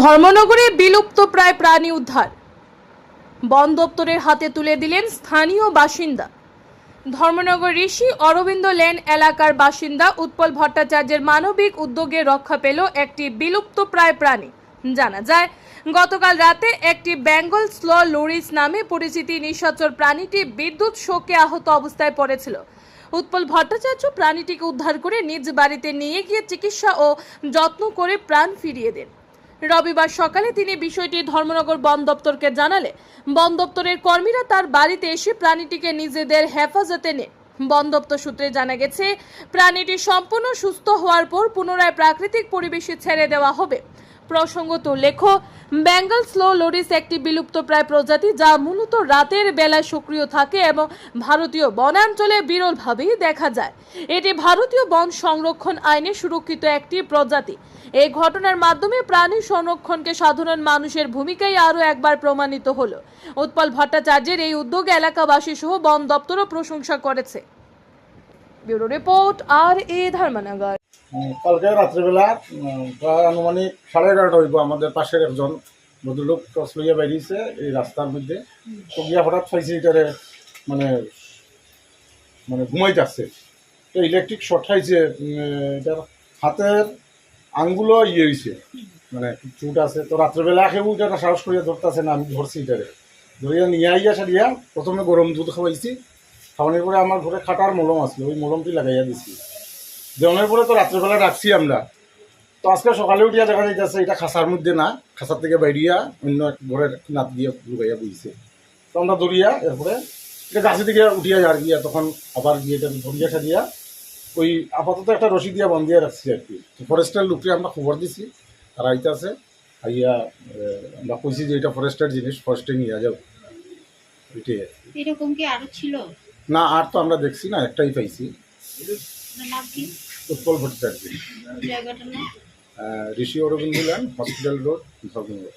ধর্মনগরে বিলুপ্ত প্রায় প্রাণী উদ্ধার। বন দপ্তরের হাতে তুলে দিলেন স্থানীয় বাসিন্দা। ধর্মনগর ঋষি অরবিন্দ লেন এলাকার বাসিন্দা উৎপল ভট্টাচার্যের মানবিক উদ্যোগে রক্ষা পেল একটি বিলুপ্ত প্রায় প্রাণী। জানা যায়, গতকাল রাতে একটি বেঙ্গল স্ল লরিস নামে পরিচিতি নিশাচর প্রাণীটি বিদ্যুৎ শোকে আহত অবস্থায় পড়েছিল। উৎপল ভট্টাচার্য প্রাণীটিকে উদ্ধার করে নিজ বাড়িতে নিয়ে গিয়ে চিকিৎসা ও যত্ন করে প্রাণ ফিরিয়ে দেন। রবিবার সকালে তিনি বিষয়টি ধর্মনগর বন দপ্তরকে জানালে, বন দপ্তরের কর্মীরা তার বাড়িতে এসে প্রাণীটিকে নিজেদের হেফাজতে নেয়। বন দপ্তর সূত্রে জানা গেছে, প্রাণীটি সম্পূর্ণ সুস্থ হওয়ার পর পুনরায় প্রাকৃতিক পরিবেশে ছেড়ে দেওয়া হবে। প্রসঙ্গত উল্লেখ্য বেঙ্গল স্লো লোরিস একটি বিলুপ্ত প্রায় প্রজাতি যা মূলত রাতের বেলায় সক্রিয় থাকে এবং ভারতীয় বনাঞ্চলে বিরলভাবেই দেখা যায়। এটি ভারতীয় বন সংরক্ষণ আইনে সুরক্ষিত একটি প্রজাতি। এই ঘটনার মাধ্যমে প্রাণী সংরক্ষণকে সাধারণ মানুষের ভূমিকাই আরও একবার প্রমাণিত হলো। উৎপল ভট্টাচার্যের এই উদ্যোগে এলাকাবাসী সহ বন দপ্তরও প্রশংসা করেছে। ব্যুরো রিপোর্ট আর এ ধর্মনগর। কালকে রাত্রিবেলা প্রায় আনুমানিক সাড়ে এগারোটা হইব, আমাদের পাশের একজন ভদ্রলোক টর্চ লইয়া বেরিয়েছে এই রাস্তার মধ্যে। তো গিয়া হঠাৎ পাইছে এটারে মানে মানে ঘুমাইতে আসছে। তো ইলেকট্রিক শর্ট খাইছে এটার হাতের আঙ্গুলো ইয়ে হয়েছে মানে চুট আছে। তো রাত্রেবেলা কেউ এটা সাহস করিয়া ধরতেছে না, আমি ধরছি এটারে ধরিয়া নিয়ে আইয়া সারিয়া প্রথমে গরম দুধ খাওয়াইছি। খাওয়ানোর পরে আমার ঘরে খাটার মলম আসলো ওই মলমটি লাগাইয়া দিছি। জমের পরে তো রাত্রেবেলা রাখছি আমরা। তো আজকে সকালে উঠিয়া দেখা যাইতেছে এটা খাসার মধ্যে না খাসার থেকে বাইরিয়া অন্য এক ঘরের নাত দিয়ে লুকাইয়া বইছে। তো আমরা দৌড়িয়া এরপরে এটা গাছে থেকে উঠিয়া যার গিয়া তখন আবার গিয়ে এটা ধরিয়া সারিয়া ওই আপাতত একটা রশি দিয়া বন্ধিয়া রাখছি আর কি। ফরেস্টের লোককে আমরা খবর দিছি তারা আইতে আছে আইয়া আমরা কইছি যে এটা ফরেস্টের জিনিস ফরেস্টে নিয়ে যাও। এটাই। এরকম কি আরও ছিল? না আর তো আমরা দেখছি না একটাই পাইছি। আপনার নাম কি? উৎপল ভট্টাচার্য। জায়গাটার নাম? Rishi Aurobindo hospital road Dharmanagar